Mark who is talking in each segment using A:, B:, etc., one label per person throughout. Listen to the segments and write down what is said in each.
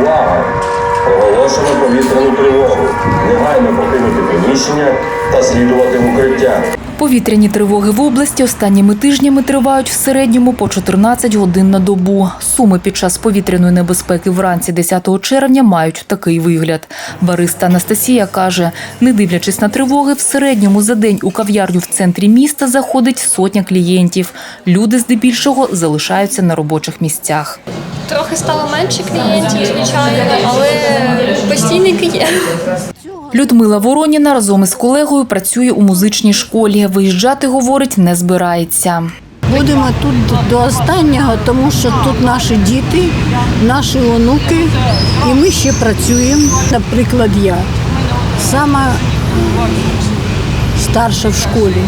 A: Увага! Оголошено повітряну тривогу. Негайно покинути приміщення та слідувати в укриття.
B: Повітряні тривоги в області останніми тижнями тривають в середньому по 14 годин на добу. Суми під час повітряної небезпеки вранці 10 червня мають такий вигляд. Бариста Анастасія каже, не дивлячись на тривоги, в середньому за день у кав'ярню в центрі міста заходить сотня клієнтів. Люди здебільшого залишаються на робочих місцях.
C: Трохи стало менше клієнтів, звичайно, але постійники є.
B: Людмила Вороніна разом із колегою працює у музичній школі. Виїжджати, говорить, не збирається.
D: Будемо тут до- останнього, тому що тут наші діти, наші онуки, і ми ще працюємо. Наприклад, я сама старша в школі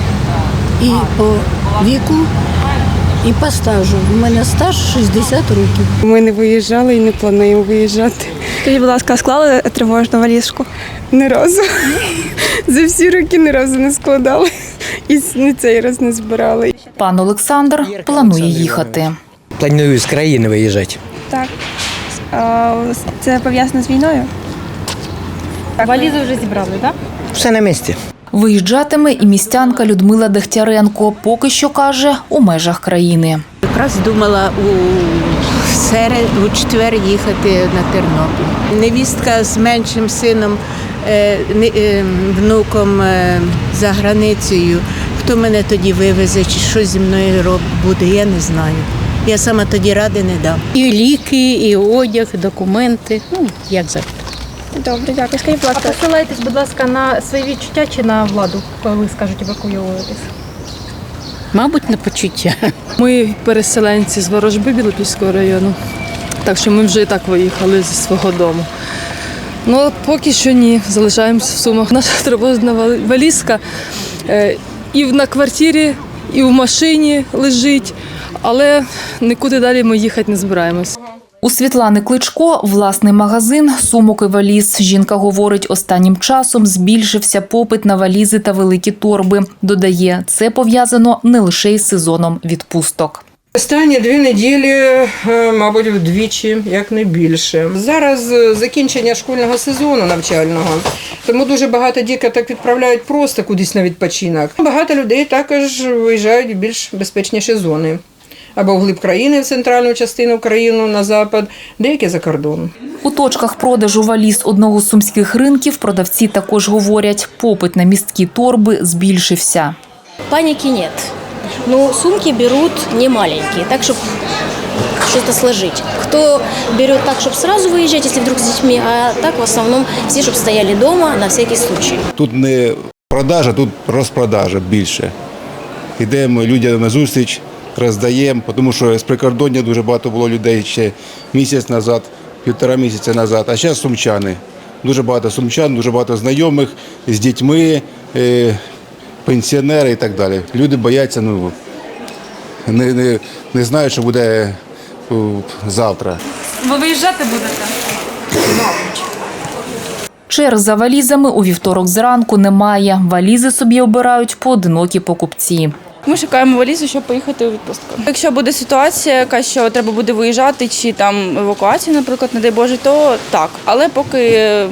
D: і по віку, і по стажу. У мене стаж 60 років.
E: Ми не виїжджали і не плануємо виїжджати.
F: Скажіть, будь ласка, склали тривожну валізку?
E: Ні разу. За всі роки ні разу не складали. І не цей раз не збирали.
B: Пан Олександр планує їхати.
G: Планую з країни виїжджати.
F: Так. Це пов'язано з війною?
H: Валізи вже зібрали, так?
G: Все на місці.
B: Виїжджатиме і містянка Людмила Дегтяренко. Поки що каже у межах країни.
D: Якраз думала у середу, у четвер їхати на Тернопіль. Невістка з меншим сином, внуком е, за границею. Хто мене тоді вивезе, чи що зі мною роб- буде, я не знаю. Я сама тоді ради не дам.
H: І ліки, і одяг, і документи. Ну, як завжди.
F: Добре, дякую. Скажіть, будь
H: А
F: ласка,
H: посилаєтесь, будь ласка, на свої відчуття чи на владу, коли скажуть евакуюватись? Мабуть, на почуття.
I: Ми переселенці з Ворожби Білопільського району. Так що ми вже і так виїхали зі свого дому. Ну, поки що ні, залишаємося в сумах. Наша тривожна валізка е, і на квартирі, і в машині лежить, але нікуди далі ми їхати не збираємось.
B: У Світлани Кличко власний магазин сумок і валіз. Жінка говорить, останнім часом збільшився попит на валізи та великі торби. Додає, це пов'язано не лише із сезоном відпусток.
J: Останні дві неділі, е, мабуть, вдвічі, як не більше. Зараз е, закінчення школьного сезону навчального, тому дуже багато діток відправляють просто кудись на відпочинок. Багато людей також виїжджають в більш безпечніші зони. Або в глиб країни, в центральну частину країни, на запад, деякі за кордон.
B: У точках продажу валіз одного з сумських ринків продавці також говорять, попит на місткі торби збільшився.
K: Паники нет. Но сумки берут не маленькие, так, чтобы что-то сложить. Кто берет так, чтобы сразу выезжать, если вдруг с детьми, а так в основном все, чтобы стояли дома на всякий случай.
L: Тут не продажа, тут розпродажа більше. Йдемо людям на зустріч, роздаємо, тому що з прикордоння дуже багато було людей ще місяць назад, півтора місяця назад, а зараз сумчани. Дуже багато сумчан, дуже багато знайомих з дітьми, е, пенсіонери і так далі. Люди бояться, ну не, не, не знають, що буде е, завтра.
I: Ви виїжджати будете?
B: Черг за валізами у вівторок зранку немає. Валізи собі обирають поодинокі покупці.
F: Ми шукаємо валізу, щоб поїхати у відпустку. Якщо буде ситуація, яка що треба буде виїжджати, чи там евакуація, наприклад, не дай Боже, то так. Але поки е,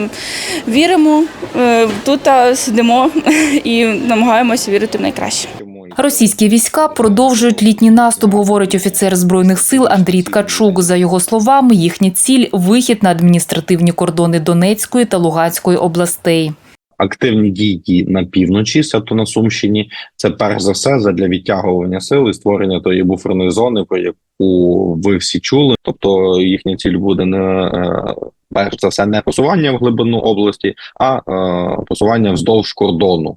F: віримо, е, тут а, сидимо і намагаємося вірити в найкраще.
B: Російські війська продовжують літній наступ, говорить офіцер збройних сил Андрій Ткачук. За його словами, їхня ціль вихід на адміністративні кордони Донецької та Луганської областей.
M: Активні дії на півночі, тобто на Сумщині, це перш за все задля відтягування сил і створення тої буферної зони, про яку ви всі чули. Тобто їхня ціль буде не е, перш за все не просування в глибину області, а е, просування вздовж кордону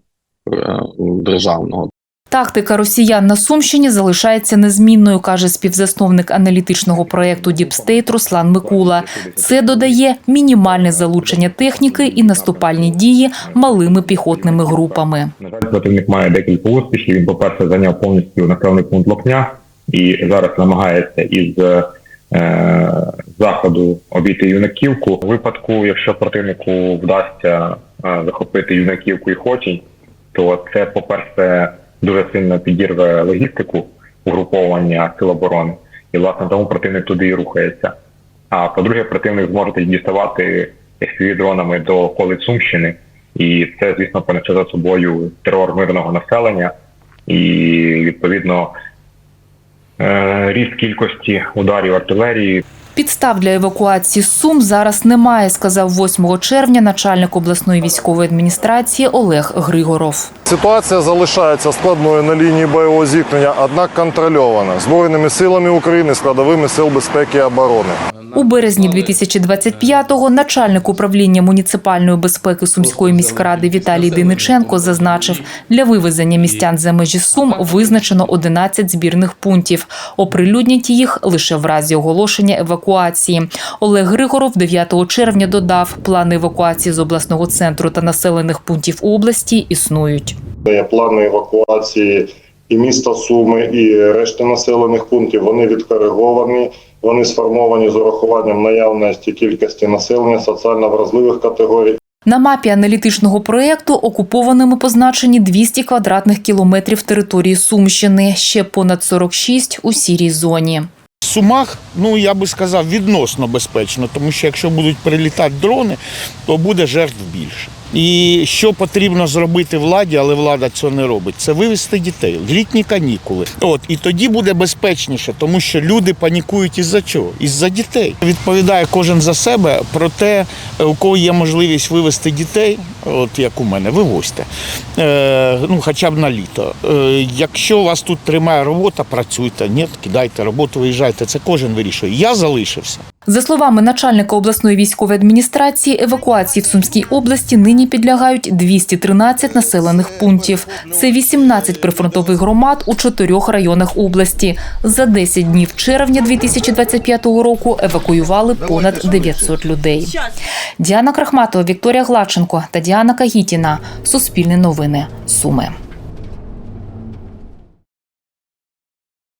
M: е, державного.
B: Тактика росіян на Сумщині залишається незмінною, каже співзасновник аналітичного проєкту Діпстейт Руслан Микула. Це додає мінімальне залучення техніки і наступальні дії малими піхотними групами.
N: На противник має декілька успіхів. Він, по-перше, зайняв повністю населений пункт Локня і зараз намагається із е, заходу обійти юнаківку. У випадку, якщо противнику вдасться е, захопити юнаківку і Хочінь, то це, по-перше, дуже сильно підірве логістику угруповання сил оборони. І власне тому противник туди і рухається. А по-друге, противник зможе діставати FPV-дронами до околиць Сумщини, і це, звісно, понесе за собою терор мирного населення і відповідно е, ріст кількості ударів артилерії.
B: Підстав для евакуації з Сум зараз немає, сказав 8 червня начальник обласної військової адміністрації Олег Григоров.
O: Ситуація залишається складною на лінії бойового зіткнення, однак контрольована Збройними силами України, складовими сил безпеки і оборони.
B: У березні 2025-го начальник управління муніципальної безпеки Сумської міськради Віталій Дениченко зазначив, для вивезення містян за межі Сум визначено 11 збірних пунктів. Оприлюднять їх лише в разі оголошення евакуації. Олег Григоров 9 червня додав, плани евакуації з обласного центру та населених пунктів області існують.
O: Є плани евакуації і міста Суми, і решти населених пунктів. Вони відкориговані, вони сформовані з урахуванням наявності кількості населення соціально вразливих категорій.
B: На мапі аналітичного проєкту окупованими позначені 200 квадратних кілометрів території Сумщини, ще понад 46 у сірій зоні.
P: Сумах, ну я би сказав, відносно безпечно, тому що якщо будуть прилітати дрони, то буде жертв більше. І що потрібно зробити владі, але влада цього не робить, це вивезти дітей в літні канікули. От і тоді буде безпечніше, тому що люди панікують із-за чого? Із-за дітей. Відповідає кожен за себе про те, у кого є можливість вивезти дітей, от як у мене, вивозьте. Е, ну, хоча б на літо. Е, якщо вас тут тримає робота, працюйте. Ні, кидайте роботу, виїжджайте. Це кожен вирішує. Я залишився.
B: За словами начальника обласної військової адміністрації, евакуації в Сумській області нині підлягають 213 населених пунктів. Це 18 прифронтових громад у чотирьох районах області. За 10 днів червня 2025 року евакуювали понад 900 людей. Діана Крахматова, Вікторія Гладченко та Діана Кагітіна. Суспільне новини. Суми.